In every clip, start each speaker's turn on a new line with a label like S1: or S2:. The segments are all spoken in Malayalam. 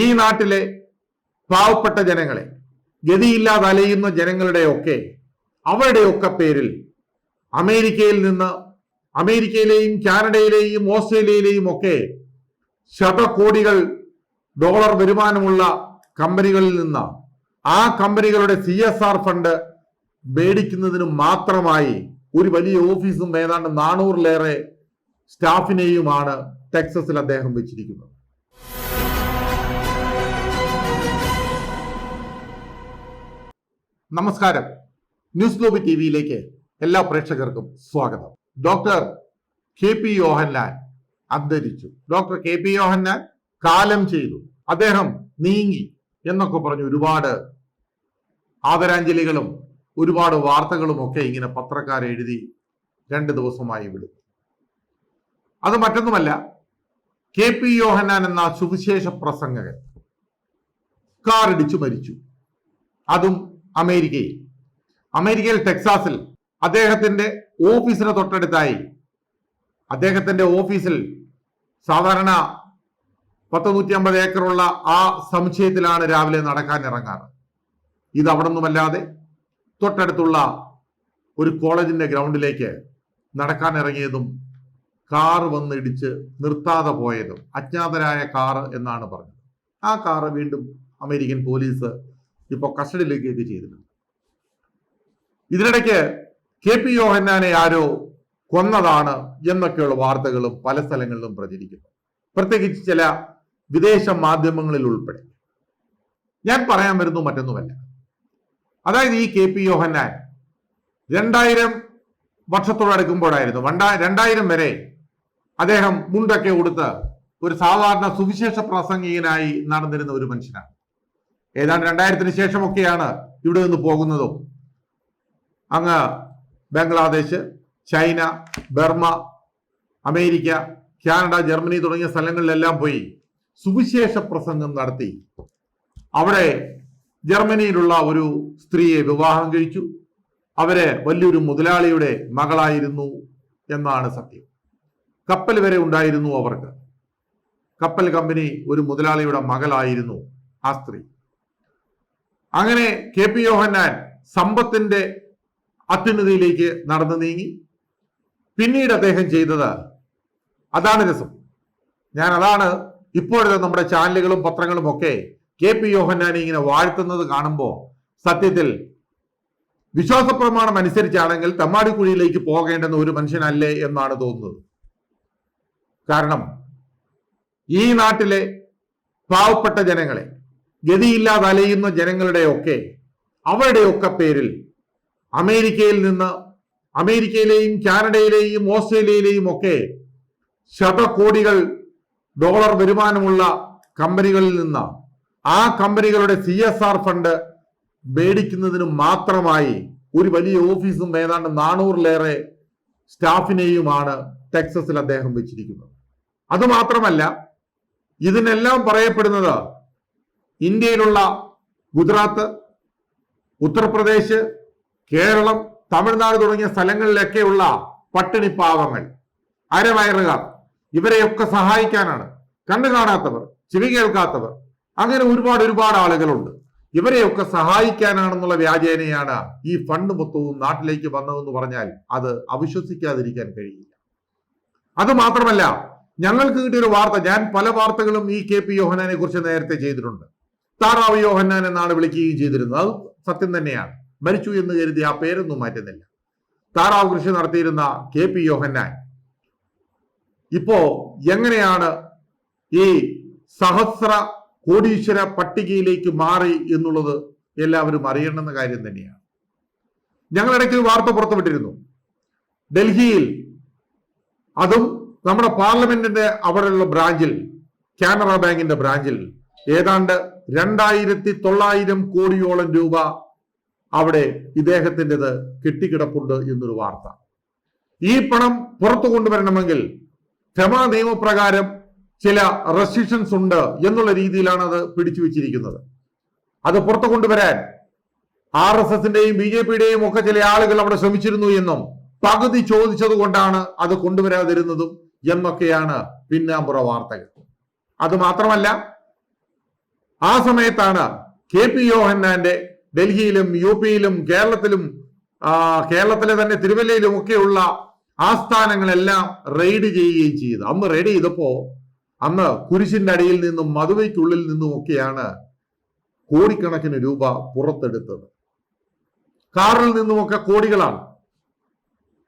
S1: ഈ നാട്ടിലെ പാവപ്പെട്ട ജനങ്ങളെ ഗതിയില്ലാതെ അലയുന്ന ജനങ്ങളുടെയൊക്കെ അവരുടെയൊക്കെ പേരിൽ അമേരിക്കയിൽ നിന്ന് അമേരിക്കയിലെയും കാനഡയിലെയും ഓസ്ട്രേലിയയിലെയും ഒക്കെ ശതകോടികൾ ഡോളർ വരുമാനമുള്ള കമ്പനികളിൽ നിന്ന് ആ കമ്പനികളുടെ സി എസ് ആർ ഫണ്ട് മേടിക്കുന്നതിന് മാത്രമായി ഒരു വലിയ ഓഫീസും ഏതാണ്ട് നാനൂറിലേറെ സ്റ്റാഫിനെയുമാണ് ടെക്സസിൽ അദ്ദേഹം വെച്ചിരിക്കുന്നത്. നമസ്കാരം. ന്യൂസ് ഗ്ലോബി ടി വിയിലേക്ക് എല്ലാ പ്രേക്ഷകർക്കും സ്വാഗതം. ഡോക്ടർ കെ പി യോഹന്നാൻ അന്തരിച്ചു. ഡോക്ടർ കെ പി യോഹന്നാൻ കാലം ചെയ്തു. അദ്ദേഹം നീങ്ങി എന്നൊക്കെ പറഞ്ഞ് ഒരുപാട് ആദരാഞ്ജലികളും ഒരുപാട് വാർത്തകളും ഒക്കെ ഇങ്ങനെ പത്രക്കാർ എഴുതി രണ്ട് ദിവസമായി വിടും അത് മറ്റൊന്നുമല്ല കെ പി യോഹന്നാൻ എന്ന സുവിശേഷ പ്രസംഗകൻ കാറിടിച്ചു മരിച്ചു. അതും അമേരിക്കയിൽ. അമേരിക്കയിൽ ടെക്സാസിൽ അദ്ദേഹത്തിന്റെ ഓഫീസിന് തൊട്ടടുത്തായി അദ്ദേഹത്തിന്റെ ഓഫീസിൽ സാധാരണ പത്ത് നൂറ്റി അമ്പത് ഏക്കറുള്ള ആ സമുച്ചയത്തിലാണ് രാവിലെ നടക്കാൻ ഇറങ്ങാറ്. ഇത് അവിടെ നിന്നുമല്ലാതെ തൊട്ടടുത്തുള്ള ഒരു കോളേജിന്റെ ഗ്രൗണ്ടിലേക്ക് നടക്കാൻ ഇറങ്ങിയതും കാർ വന്ന് ഇടിച്ച് നിർത്താതെ പോയതും അജ്ഞാതരായ കാറ് എന്നാണ് പറഞ്ഞത്. ആ കാറ് വീണ്ടും അമേരിക്കൻ പോലീസ് ഇപ്പോൾ കസ്റ്റഡിയിലേക്ക് ചെയ്തിട്ടുണ്ട്. ഇതിനിടയ്ക്ക് കെ പി യോഹന്നാനെ ആരോ കൊന്നതാണ് എന്നൊക്കെയുള്ള വാർത്തകളും പല സ്ഥലങ്ങളിലും പ്രചരിക്കുന്നു. പ്രത്യേകിച്ച് ചില വിദേശ മാധ്യമങ്ങളിൽ ഉൾപ്പെടെ. ഞാൻ പറയാൻ വരുന്നു മറ്റൊന്നുമല്ല. അതായത് ഈ കെ പി യോഹന്നാൻ രണ്ടായിരം വർഷത്തോടടുക്കുമ്പോഴായിരുന്നു രണ്ടായിരം വരെ അദ്ദേഹം മുണ്ടൊക്കെ ഉടുത്ത് ഒരു സാധാരണ സുവിശേഷ പ്രസംഗികനായി നടന്നിരുന്ന ഒരു മനുഷ്യനാണ്. ഏതാണ്ട് രണ്ടായിരത്തിന് ശേഷമൊക്കെയാണ് ഇവിടെ നിന്ന് പോകുന്നതും. അങ്ങ് Bangladesh China Burma America Canada Germany തുടങ്ങിയ സ്ഥലങ്ങളിലെല്ലാം പോയി സുവിശേഷ പ്രസംഗം നടത്തി. അവിടെ ജർമ്മനിയിലുള്ള ഒരു സ്ത്രീയെ വിവാഹം കഴിച്ചു. അവരെ വലിയൊരു മുതലാളിയുടെ മകളായിരുന്നു എന്നാണ് സത്യം. കപ്പൽ വരെ ഉണ്ടായിരുന്നു അവർക്ക്. കപ്പൽ കമ്പനി ഒരു മുതലാളിയുടെ മകളായിരുന്നു ആ സ്ത്രീ. അങ്ങനെ കെ പി യോഹന്നാൻ സമ്പത്തിന്റെ അത്യുന്നതിയിലേക്ക് നടന്നു നീങ്ങി. പിന്നീട് അദ്ദേഹം ചെയ്തത് അതാണ് രസം. ഞാൻ അതാണ് ഇപ്പോഴത്തെ നമ്മുടെ ചാനലുകളും പത്രങ്ങളും ഒക്കെ കെ പി യോഹന്നാനെ ഇങ്ങനെ വാഴ്ത്തുന്നത് കാണുമ്പോൾ സത്യത്തിൽ വിശ്വാസ പ്രമാണം അനുസരിച്ചാണെങ്കിൽ തമ്മാടിക്കുഴിയിലേക്ക് പോകേണ്ടെന്ന് ഒരു മനുഷ്യനല്ലേ എന്നാണ് തോന്നുന്നത്. കാരണം ഈ നാട്ടിലെ പാവപ്പെട്ട ജനങ്ങളെ ഗതിയില്ലാതെ അലയുന്ന ജനങ്ങളുടെയൊക്കെ അവരുടെയൊക്കെ പേരിൽ അമേരിക്കയിൽ നിന്ന് അമേരിക്കയിലെയും കാനഡയിലെയും ഓസ്ട്രേലിയയിലെയും ഒക്കെ ശതകോടികൾ ഡോളർ വരുമാനമുള്ള കമ്പനികളിൽ നിന്ന് ആ കമ്പനികളുടെ സി എസ് ആർ ഫണ്ട് മേടിക്കുന്നതിന് മാത്രമായി ഒരു വലിയ ഓഫീസും ഏതാണ്ട് നാനൂറിലേറെ സ്റ്റാഫിനെയുമാണ് ടെക്സസിൽ അദ്ദേഹം വെച്ചിരിക്കുന്നത്. അതുമാത്രമല്ല ഇതിനെല്ലാം പറയപ്പെടുന്നത് ഇന്ത്യയിലുള്ള ഗുജറാത്ത് ഉത്തർപ്രദേശ് കേരളം തമിഴ്നാട് തുടങ്ങിയ സ്ഥലങ്ങളിലൊക്കെയുള്ള പട്ടിണി പാവങ്ങൾ അരവയറുകാർ. ഇവരെയൊക്കെ സഹായിക്കാനാണ്. കണ്ണു കാണാത്തവർ ചെവി കേൾക്കാത്തവർ അങ്ങനെ ഒരുപാട് ഒരുപാട് ആളുകളുണ്ട്. ഇവരെയൊക്കെ സഹായിക്കാനാണെന്നുള്ള വ്യാജേനയാണ് ഈ ഫണ്ട് മൊത്തവും നാട്ടിലേക്ക് വന്നതെന്ന് പറഞ്ഞാൽ അത് അവിശ്വസിക്കാതിരിക്കാൻ കഴിയില്ല. അത് മാത്രമല്ല ഞങ്ങൾക്ക് കിട്ടിയൊരു വാർത്ത ഞാൻ പല വാർത്തകളും ഈ കെ പി യോഹനാനെ കുറിച്ച് നേരത്തെ ചെയ്തിട്ടുണ്ട്. താറാവ് യോഹന്നാൻ എന്നാണ് വിളിക്കുകയും ചെയ്തിരുന്നത്. അത് സത്യം തന്നെയാണ്. മരിച്ചു എന്ന് കരുതി ആ പേരൊന്നും മാറ്റുന്നില്ല. താറാവ് കൃഷി നടത്തിയിരുന്ന കെ പി യോഹന്നാൻ. ഇപ്പോ എങ്ങനെയാണ് ഈ സഹസ്ര കോടീശ്വര പട്ടികയിലേക്ക് മാറി എന്നുള്ളത് എല്ലാവരും അറിയണമെന്ന കാര്യം തന്നെയാണ്. ഞങ്ങൾ ഇടയ്ക്ക് ഒരു വാർത്ത പുറത്തുവിട്ടിരുന്നു. ഡൽഹിയിൽ അതും നമ്മുടെ പാർലമെന്റിന്റെ അവിടെയുള്ള ബ്രാഞ്ചിൽ കാനറ ബാങ്കിന്റെ ബ്രാഞ്ചിൽ ഏതാണ്ട് രണ്ടായിരത്തി തൊള്ളായിരം കോടിയോളം രൂപ അവിടെ ഇദ്ദേഹത്തിന്റെത് കെട്ടിക്കിടപ്പുണ്ട് എന്നൊരു വാർത്ത. ഈ പണം പുറത്തു കൊണ്ടുവരണമെങ്കിൽ ക്ഷമ നിയമപ്രകാരം ചില റെസ്ട്രിക്ഷൻസ് ഉണ്ട് എന്നുള്ള രീതിയിലാണ് അത് പിടിച്ചു വെച്ചിരിക്കുന്നത്. അത് പുറത്തു കൊണ്ടുവരാൻ ആർ എസ് എസിന്റെയും ബി ജെ പിയുടെയും ഒക്കെ ചില ആളുകൾ അവിടെ ശ്രമിച്ചിരുന്നു എന്നും പകുതി ചോദിച്ചത് കൊണ്ടാണ് അത് കൊണ്ടുവരാതിരുന്നതും എന്നൊക്കെയാണ് പിന്നാമ്പുറ വാർത്തകൾ. അത് മാത്രമല്ല ആ സമയത്താണ് കെ പി യോഹന്നാന്റെ ഡൽഹിയിലും യു പിയിലും കേരളത്തിലും കേരളത്തിലെ തന്നെ തിരുവല്ലയിലും ഒക്കെയുള്ള ആസ്ഥാനങ്ങളെല്ലാം റെയ്ഡ് ചെയ്യുകയും ചെയ്തു. അന്ന് റെയ്ഡ് ചെയ്തപ്പോ അന്ന് കുരിശിന്റെ അടിയിൽ നിന്നും മധുവയ്ക്കുള്ളിൽ നിന്നും ഒക്കെയാണ് കോടിക്കണക്കിന് രൂപ പുറത്തെടുത്തത്. കാറിൽ നിന്നുമൊക്കെ കോടികളാണ്.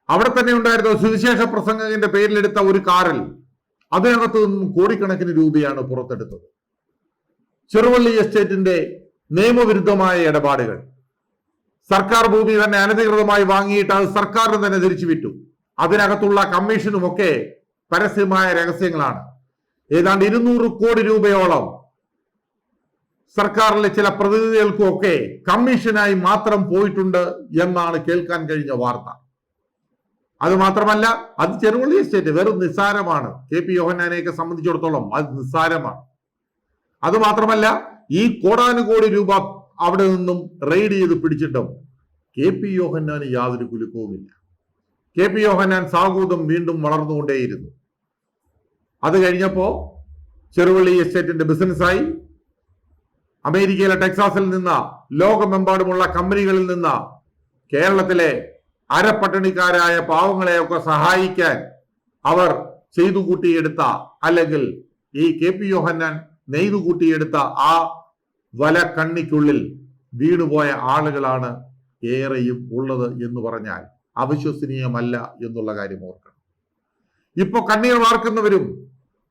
S1: അവിടെ തന്നെ ഉണ്ടായിരുന്ന സുവിശേഷ പ്രസംഗകന്റെ പേരിലെടുത്ത ഒരു കാറിൽ അതിനകത്ത് നിന്നും കോടിക്കണക്കിന് രൂപയാണ് പുറത്തെടുത്തത്. ചെറുവള്ളി എസ്റ്റേറ്റിന്റെ നിയമവിരുദ്ധമായ ഇടപാടുകൾ. സർക്കാർ ഭൂമി തന്നെ അനധികൃതമായി വാങ്ങിയിട്ട് അത് സർക്കാരിന് തന്നെ തിരിച്ചു വിറ്റു. അതിനകത്തുള്ള കമ്മീഷനുമൊക്കെ പരസ്യമായ രഹസ്യങ്ങളാണ്. ഏതാണ്ട് ഇരുന്നൂറ് കോടി രൂപയോളം സർക്കാരിലെ ചില പ്രതിനിധികൾക്കും ഒക്കെ കമ്മീഷനായി മാത്രം പോയിട്ടുണ്ട് എന്നാണ് കേൾക്കാൻ കഴിഞ്ഞ വാർത്ത. അത് മാത്രമല്ല അത് ചെറുവള്ളി എസ്റ്റേറ്റ് വെറും നിസ്സാരമാണ്. കെ പി യോഹന്നാനെയൊക്കെ സംബന്ധിച്ചിടത്തോളം അത് നിസ്സാരമാണ്. അത് മാത്രമല്ല ഈ കോടാനുകോടി രൂപ അവിടെ നിന്നും റെയ്ഡ് ചെയ്ത് പിടിച്ചിട്ടും കെ പി യോഹന്നാന് യാതൊരു കുലുക്കവുമില്ല. കെ പി യോഹന്നാൻ സാഹൂതം വീണ്ടും വളർന്നുകൊണ്ടേയിരുന്നു. അത് കഴിഞ്ഞപ്പോ ചെറുവള്ളി എസ്റ്റേറ്റിന്റെ ബിസിനസ്സായി അമേരിക്കയിലെ ടെക്സാസിൽ നിന്ന് ലോകമെമ്പാടുമുള്ള കമ്പനികളിൽ നിന്ന് കേരളത്തിലെ അരപ്പട്ടണിക്കാരായ പാവങ്ങളെയൊക്കെ സഹായിക്കാൻ അവർ ചെയ്തു കൂട്ടിയെടുത്ത അല്ലെങ്കിൽ ഈ കെ പി യോഹന്നാൻ നെയ്തു കൂട്ടിയെടുത്ത ആ വല കണ്ണിക്കുള്ളിൽ വീണുപോയ ആളുകളാണ് ഏറെയും ഉള്ളത് എന്ന് പറഞ്ഞാൽ അവിശ്വസനീയമല്ല എന്നുള്ള കാര്യം ഓർക്കണം. ഇപ്പൊ കണ്ണീർ വാർക്കുന്നവരും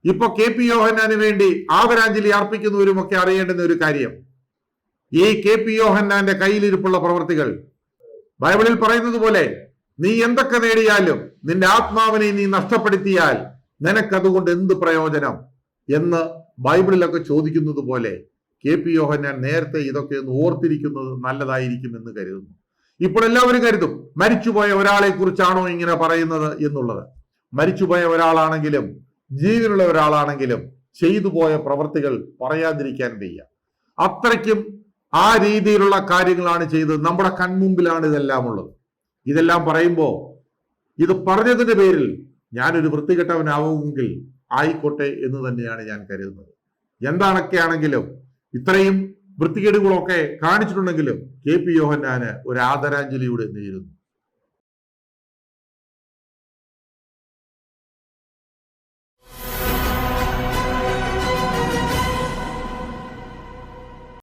S1: ഇപ്പൊ കെ പി യോഹന്നാന് വേണ്ടി ആദരാഞ്ജലി അർപ്പിക്കുന്നവരും ഒക്കെ അറിയേണ്ടുന്ന ഒരു കാര്യം. ഈ കെ പി യോഹന്നാന്റെ കയ്യിലിരിപ്പുള്ള പ്രവർത്തികൾ. ബൈബിളിൽ പറയുന്നത് പോലെ നീ എന്തൊക്കെ നേടിയാലും നിന്റെ ആത്മാവിനെ നീ നഷ്ടപ്പെടുത്തിയാൽ നിനക്കതുകൊണ്ട് എന്ത് പ്രയോജനം എന്ന് ബൈബിളിലൊക്കെ ചോദിക്കുന്നത് പോലെ കെ പി യോഹന്നാൻ നേരത്തെ ഇതൊക്കെ ഒന്ന് ഓർത്തിരിക്കുന്നത് നല്ലതായിരിക്കും എന്ന് കരുതുന്നു. ഇപ്പോൾ എല്ലാവരും കരുതും മരിച്ചുപോയ ഒരാളെ കുറിച്ചാണോ ഇങ്ങനെ പറയുന്നത് എന്നുള്ളത്? മരിച്ചുപോയ ഒരാളാണെങ്കിലും ജീവനുള്ള ഒരാളാണെങ്കിലും ചെയ്തു പോയ പ്രവർത്തികൾ പറയാതിരിക്കാൻ വയ്യ. അത്രയ്ക്കും ആ രീതിയിലുള്ള കാര്യങ്ങളാണ് ചെയ്തത്. നമ്മുടെ കൺമുമ്പിലാണ് ഇതെല്ലാം ഉള്ളത്. ഇതെല്ലാം പറയുമ്പോൾ ഇത് പറഞ്ഞതിന്റെ പേരിൽ ഞാനൊരു വൃത്തികെട്ടവനാവുമെങ്കിൽ ആയിക്കോട്ടെ എന്ന് തന്നെയാണ് ഞാൻ കരുതുന്നത്. എന്താണൊക്കെ ആണെങ്കിലും ഇത്രയും വൃത്തികേടുകളൊക്കെ കാണിച്ചിട്ടുണ്ടെങ്കിലും കെ പി യോഹന്നാന് ഒരു ആദരാഞ്ജലിയുടെ നേരുന്നു.